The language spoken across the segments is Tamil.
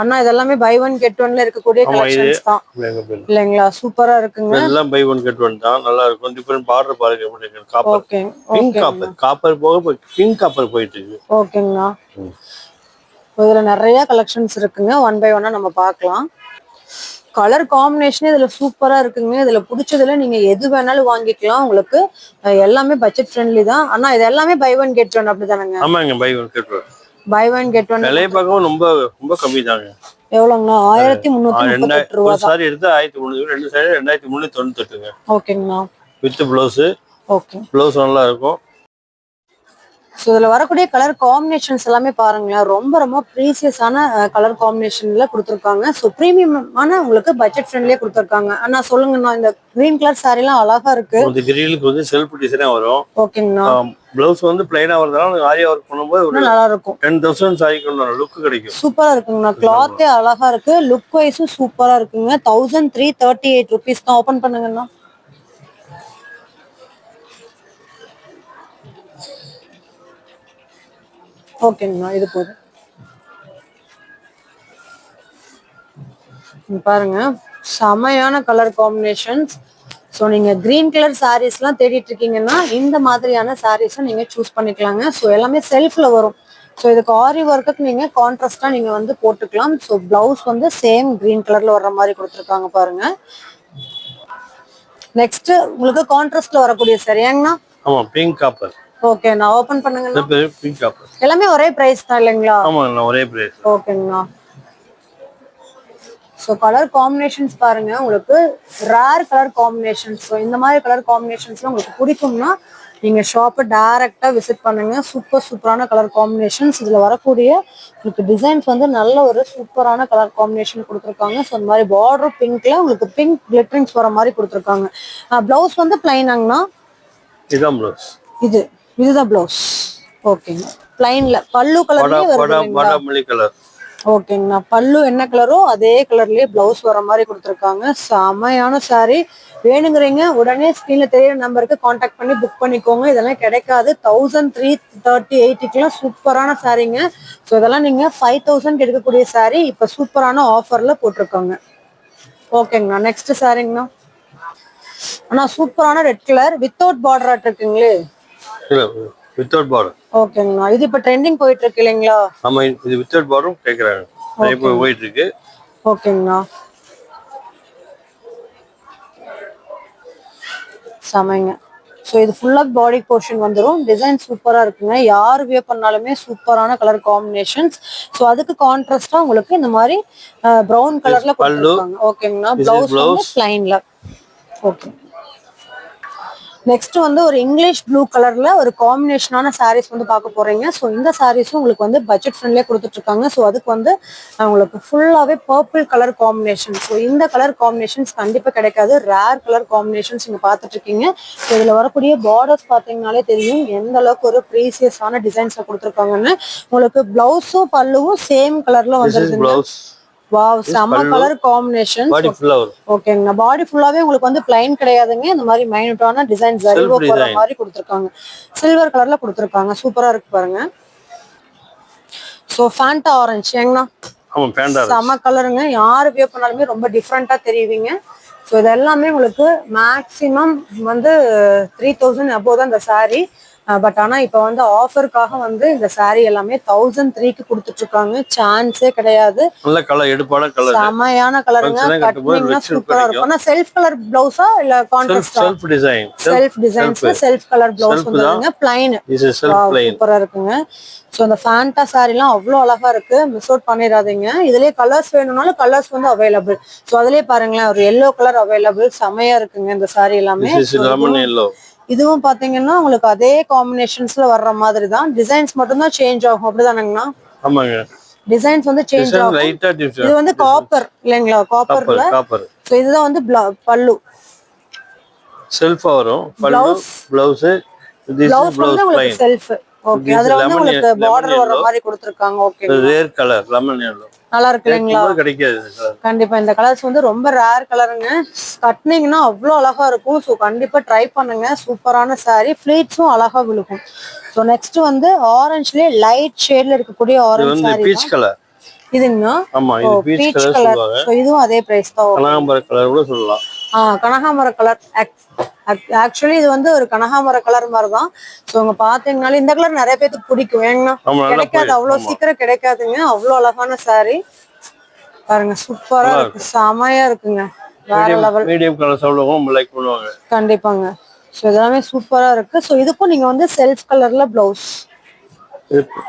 அண்ணா இதெல்லாமே பை ஒன் கெட் ஒன்ல இருக்கக்கூடிய கலெக்ஷன்ஸ் தான். இல்லைங்களா? சூப்பரா இருக்குங்க. எல்லாம் பை ஒன் கெட் ஒன் தான். நல்லா இருக்கும். டிஃபரெண்ட் பார்டர் பாருங்க எப்படி இருக்கு. Copper okay pink copper copper போக பிங்க் காப்பர் போயிட்டு இருக்கு. ஓகேங்கண்ணா. இதுல நிறைய கலெக்ஷன்ஸ் இருக்குங்க. ஒன் பை ஒன்னா நம்ம பார்க்கலாம். கலர் காம்பினேஷனே இதுல சூப்பரா இருக்குங்க. இதுல பிடிச்சதுல நீங்க எது வேணாலும் வாங்கிக்கலாம். உங்களுக்கு எல்லாமே பட்ஜெட் ஃப்ரெண்ட்லி தான். ஆனா இது எல்லாமே பை ஒன் கெட் ஒன் அப்படிதானங்க ஆமாங்க buy one get one buy one get one விலையை பார்க்கவும் ரொம்ப ரொம்ப கம்மி தாங்க எவ்வளோங்கண்ணா ஆயிரத்தி ரூபா ஒரு சாரி எடுத்து ஆயிரத்தி முந்நூறு ரெண்டு சாரி ரெண்டாயிரத்தி முந்நூற்றி தொண்ணூத்தெட்டுங்க. ஓகேங்கண்ணா வித் பிளவுஸு ஓகே பிளவுஸ் நல்லா இருக்கும். ஸோ இதுல வரக்கூடிய கலர் காம்பினேஷன்ஸ் எல்லாமே பாருங்களேன். ரொம்ப ரொம்ப ப்ரீசியஸான கலர் காம்பினேஷன்ல கொடுத்துருக்காங்க. ஸோ ப்ரீமியமான உங்களுக்கு பட்ஜெட் ஃப்ரெண்ட்லியே கொடுத்துருக்காங்க. அண்ணா சொல்லுங்கண்ணா இந்த கிரீன் கலர் சாரிலாம் அழகா இருக்கு. இந்த வந்து செல்ஃப் டிசைனே வரும். ஓகேங்கண்ணா. பிளவுஸ் வந்து பிளைனா வரதுனால ஆரியா ஒர்க் பண்ணும்போது நல்லா இருக்கும். டென் தௌசண்ட் சாரிக்கு லுக் கிடைக்கும். சூப்பரா இருக்குங்கண்ணா. கிளாத்தே அழகா இருக்கு. லுக் வைஸும் சூப்பரா இருக்குங்க. Thousand three thirty eight rupees தான். ஓப்பன் பண்ணுங்கண்ணா. ஓகேங்கண்ணா இது போதும். பாருங்க செமையான கலர் காம்பினேஷன்ஸ் ஸோ நீங்க கிரீன் கலர் சாரீஸ்லாம் தேடிட்டு இருக்கீங்கன்னா இந்த மாதிரியான சாரீஸை நீங்கள் சூஸ் பண்ணிக்கலாங்க. ஸோ எல்லாமே செல்ஃப்ல வரும். ஸோ இதுக்கு ஆரி ஒர்க்குக்கு நீங்கள் கான்ட்ராஸ்டாக நீங்கள் வந்து போட்டுக்கலாம். ஸோ ப்ளவுஸ் வந்து சேம் கிரீன் கலரில் வர்ற மாதிரி கொடுத்துருக்காங்க பாருங்க. நெக்ஸ்ட் உங்களுக்கு கான்ட்ராஸ்ட்ல வரக்கூடிய சரியாங்கண்ணா ஆமாம் பிங்க் காப்பர் ஓகே நான் ஓபன் பிங்க் காப்பர் எல்லாமே ஒரே பிரைஸ் தான் இல்லைங்களா? ஆமாங்க ஒரே பிரைஸ் ஓகேங்கண்ணா ஸோ கலர் காம்பினேஷன்ஸ் பாருங்க. உங்களுக்கு ரேர் கலர் காம்பினேஷன்ஸ் ஸோ இந்த மாதிரி கலர் காம்பினேஷன்ஸ்லாம் உங்களுக்கு பிடிக்கும்னா நீங்க ஷாப்பை டைரக்டா விசிட் பண்ணுங்க. சூப்பர் சூப்பரான கலர் காம்பினேஷன்ஸ் இதுல வரக்கூடிய உங்களுக்கு டிசைன்ஸ் வந்து நல்ல ஒரு சூப்பரான கலர் காம்பினேஷன் கொடுத்துருக்காங்க. ஸோ இந்த மாதிரி பார்டர் பிங்க்ல உங்களுக்கு பிங்க் கிளிட்டரிங்ஸ் வர மாதிரி கொடுத்துருக்காங்க. பிளவுஸ் வந்து பிளைனாங்கண்ணா இதுதான் பிளவுஸ் இது. இதுதான் பிளவுஸ் ஓகேங்க பிளைன்ல பல்லு கலர்லயே கலர் ஓகேங்கண்ணா பல்லு என்ன கலரோ அதே கலர்லயே பிளவுஸ் வர மாதிரி கொடுத்துருக்காங்க. செமையான saree. வேணுங்கிறீங்க உடனே ஸ்க்ரீன்ல தெரியுற நம்பருக்கு காண்டாக்ட் பண்ணி புக் பண்ணிக்கோங்க. இதெல்லாம் கிடைக்காது. தௌசண்ட் த்ரீ தேர்ட்டி எயிட்டுக்குலாம் சூப்பரான சாரீங்க. ஸோ இதெல்லாம் நீங்க ஃபைவ் தௌசண்ட் எடுக்கக்கூடிய saree இப்போ சூப்பரான ஆஃபர்ல போட்டிருக்காங்க. ஓகேங்கண்ணா நெக்ஸ்ட் சாரீங்கண்ணா அண்ணா சூப்பரான ரெட் கலர் வித்தவுட் பார்டர் ஆட் இருக்குங்களே வித்தவுட் பார்டர் ஓகேங்கண்ணா. இது இப்போ ட்ரெண்டிங் போயிட்டு இருக்கு இல்லைங்களா? ஆமா இது வித்தவுட் பார்டரும் கேக்குறாங்க. நிறைய பேர் போயிட்டு இருக்கு ஓகேங்கண்ணா. செமைங்க. ஸோ இது ஃபுல்லாக பாடி போர்ஷன் வந்துடும் டிசைன் சூப்பராக இருக்குங்க. யார் வியர் பண்ணாலுமே சூப்பரான கலர் காம்பினேஷன்ஸ் ஸோ அதுக்கு கான்ட்ராஸ்டாக உங்களுக்கு இந்த மாதிரி ப்ரௌன் கலர்ல ஓகேங்கண்ணா. பிளவுஸ் வந்து. பிளைன்ல ஓகே. நெக்ஸ்ட் வந்து ஒரு இங்கிலீஷ் ப்ளூ கலர்ல ஒரு காம்பினேஷனான சாரீஸ் வந்து பார்க்க போறீங்க. ஸோ இந்த சாரீஸும் உங்களுக்கு வந்து பட்ஜெட் ஃப்ரெண்ட்லியே கொடுத்துட்டு இருக்காங்க ஸோ அதுக்கு வந்து உங்களுக்கு ஃபுல்லாவே பர்பிள் கலர் காம்பினேஷன் ஸோ இந்த கலர் காம்பினேஷன்ஸ் கண்டிப்பா கிடைக்காது. ரேர் கலர் காம்பினேஷன்ஸ் நீங்க பார்த்துட்டு இருக்கீங்க ஸோ இதுல வரக்கூடிய பார்டர்ஸ் பார்த்தீங்கனாலே தெரியும். எந்த அளவுக்கு ஒரு ப்ரீசியஸான டிசைன்ஸ்ல கொடுத்துருக்காங்கன்னு. உங்களுக்கு பிளவுஸும் பல்லுவும் சேம் கலர்ல பிளவுஸ் வாவ் செம்ம. கலர் காம்பினேஷன் பாடி ஃபுல்லா வரும். ஓகேங்கண்ணா பாடி ஃபுல்லாவே உங்களுக்கு வந்து பிளைன் கிடையாதுங்க. இந்த மாதிரி மைனூட்டான டிசைன் ஜரிகோ போற design. மாதிரி கொடுத்துருக்காங்க. சில்வர் கலர்ல கொடுத்துருக்காங்க. சூப்பரா இருக்கு பாருங்க. சோ ஃபேண்டா ஆரஞ்சு ஏங்கண்ணா? ஆமா பேண்டா செம கலருங்க யாரு வியர் பண்ணாலுமே ரொம்ப டிஃப்ரெண்டா தெரியுவீங்க. ஸோ இது எல்லாமே உங்களுக்கு மேக்ஸிமம் வந்து த்ரீ தௌசண்ட் அபோவ் தான் இந்த saree. பட் ஆனா இப்போ வந்து ஆஃபருக்காக வந்து இந்த saree எல்லாமே தௌசண்ட் த்ரீக்கு கொடுத்துட்டு இருக்காங்க சான்ஸே கிடையாது. நல்ல கலர் எடுப்பான கலர் செமையான கலருங்க rich சூப்பரா. இருக்கும். ஆனா செல்ஃப் கலர் பிளவுஸா இல்ல கான்ட்ராஸ்டா செல்ஃப் டிசைன் செல்ஃப் டிசைன்ஸ்ல செல்ஃப் கலர் பிளவுஸ் வந்துருங்க பிளைன் இஸ் செல்ஃப் பிளைன் சூப்பரா இருக்குங்க. சோ அந்த ஃபேண்டா சாரிலாம் அவ்வளோ அழகா இருக்கு. மிஸ் அவுட் பண்ணிடாதீங்க. இதுலயே கலர்ஸ் வேணும்னாலும் கலர்ஸ் வந்து அவைலபிள் சோ அதுலயே பாருங்களேன் ஒரு எல்லோ கலர் அவைலபிள் செமையா இருக்குங்க இந்த சாரி எல்லாமே. இதுவும் பாத்தீங்கன்னா உங்களுக்கு அதே காம்பினேஷன்ஸ்ல வர்ற மாதிரி தான் டிசைன்ஸ் மட்டும் தான் சேஞ்ச் ஆகும். அப்படிதானங்கண்ணா? ஆமாங்க. டிசைன்ஸ் வந்து சேஞ்ச் ஆகும். இது வந்து காப்பர் இல்லைங்களா? காப்பர்ல காப்பர் சோ இதுதான் வந்து பல்லு. செல்ஃபா வரும். பல்லு. பிளவுஸ் பிளவுஸ் வந்து உங்களுக்கு செல்ஃப் ஓகே அதுல வந்து உங்களுக்கு பார்டர் yellow. மாதிரி கொடுத்துருக்காங்க. Okay rare colour lemon yellow நல்லா இருக்கு இல்லைங்களா கிடைக்காது. கண்டிப்பா இந்த கலர்ஸ் வந்து ரொம்ப ரேர் கலருங்க கட்டினீங்கன்னா அவ்வளோ அழகா இருக்கும். ஸோ கண்டிப்பா ட்ரை பண்ணுங்க. சூப்பரான saree. ஃபிளீட்ஸும் அழகா விழுகும். ஸோ நெக்ஸ்ட் வந்து ஆரஞ்சுலேயே லைட் ஷேட்ல இருக்கக்கூடிய ஆரஞ்சு பீச் கலர் இதுங்கண்ணா ஆமா இது பீச் கலர் இதுவும் அதே பிரைஸ் தான். கனகாம்பர கலர் கூட சொல்லலாம். ஆ கனகாமர கலர் ஆக்சுவலி இது வந்து ஒரு கனகாமர கலர் மாதிரி தான் ஸோ உங்க பாத்தீங்கனாலே இந்த கலர் நிறைய பேருக்கு பிடிக்கும். ஏன்னா கிடைக்காது. அவ்வளோ. சீக்கிரம் கிடைக்காதுங்க. அவ்வளோ அழகான saree. பாருங்க சூப்பரா நல்லா இருக்கு. செமையா இருக்குங்க. வேற லெவல் மீடியம் கலர் சாப்பிடுவோம் நம்ம லைக் பண்ணுவாங்க. கண்டிப்பாங்க. ஸோ இதெல்லாமே சூப்பரா இருக்கு. ஸோ இதுக்கும் நீங்க வந்து செல்ஃப் கலர்ல பிளவுஸ்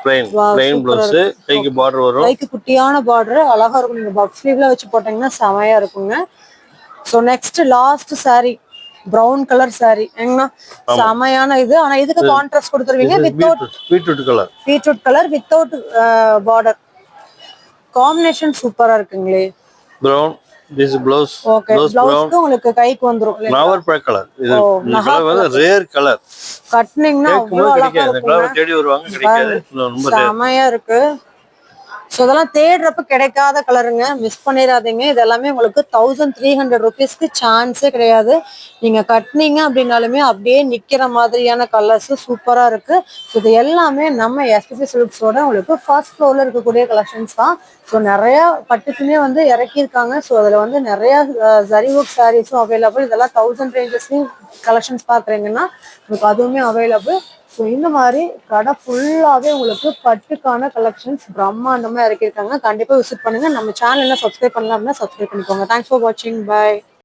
பிளைன் பிளைன் பிளவுஸ் கைக்கு பார்டர் வரும். கைக்கு குட்டியான பார்டர் அழகா இருக்கும். நீங்க ஸ்லீவ்ல வச்சு போட்டீங்கன்னா செமையா இருக்குங்க. So next last saree. Brown colour saree. எங்கண்ணா செமையான இது. ஆனா இதுக்கு கான்ட்ராஸ்ட் கொடுத்துருவீங்க? Without beetroot colour beetroot colour without border combination சூப்பரா இருக்குங்களே. Brown this blouse okay blouse brown பிளவுஸ்க்கு உங்களுக்கு கைக்கு வந்துரும் நவர் பேக் கலர் இது கலர் வந்து ரேர் கலர் கட்டினீங்கன்னா அவ்வளோ கேட்கும்போது அழகா கிடைக்காது. இந்த கலர் தேடி வருவாங்க கிடைக்காது. ரொம்ப rare. செமையா இருக்கு. ஸோ இதெல்லாம் தேடுறப்ப கிடைக்காத கலருங்க மிஸ் பண்ணிடாதீங்க இது எல்லாமே உங்களுக்கு தௌசண்ட் த்ரீ ஹண்ட்ரட் ருபீஸ்க்கு சான்ஸே கிடையாது. நீங்கள் கட்டினீங்க அப்படின்னாலுமே அப்படியே நிற்கிற மாதிரியான கலர்ஸ் சூப்பராக இருக்குது ஸோ இது எல்லாமே நம்ம எஸ்பிபி சிலிப்ஸோட உங்களுக்கு ஃபர்ஸ்ட் ஃப்ளோரில் இருக்கக்கூடிய கலெக்ஷன்ஸ் தான். ஸோ நிறையா பட்டுக்குமே வந்து இறக்கியிருக்காங்க. ஸோ அதில் வந்து நிறையா ஜரி ஒர்க் சாரீஸும் அவைலபிள் இதெல்லாம் தௌசண்ட் ரேஞ்சஸ்லையும் கலெக்ஷன்ஸ் பார்க்குறீங்கன்னா உங்களுக்கு அதுவுமே அவைலபிள் ஸோ இந்த மாதிரி கடை ஃபுல்லாகவே உங்களுக்கு பட்டுக்கான கலெக்ஷன்ஸ் பிரம்மாண்டமாக இறக்கியிருக்காங்க. கண்டிப்பாக விசிட் பண்ணுங்க. நம்ம சேனலில் சப்ஸ்கிரைப் பண்ணலாம் அப்படின்னா சப்ஸ்கிரைப் பண்ணிக்கோங்க. தேங்க்ஸ் ஃபார் வாட்சிங் பை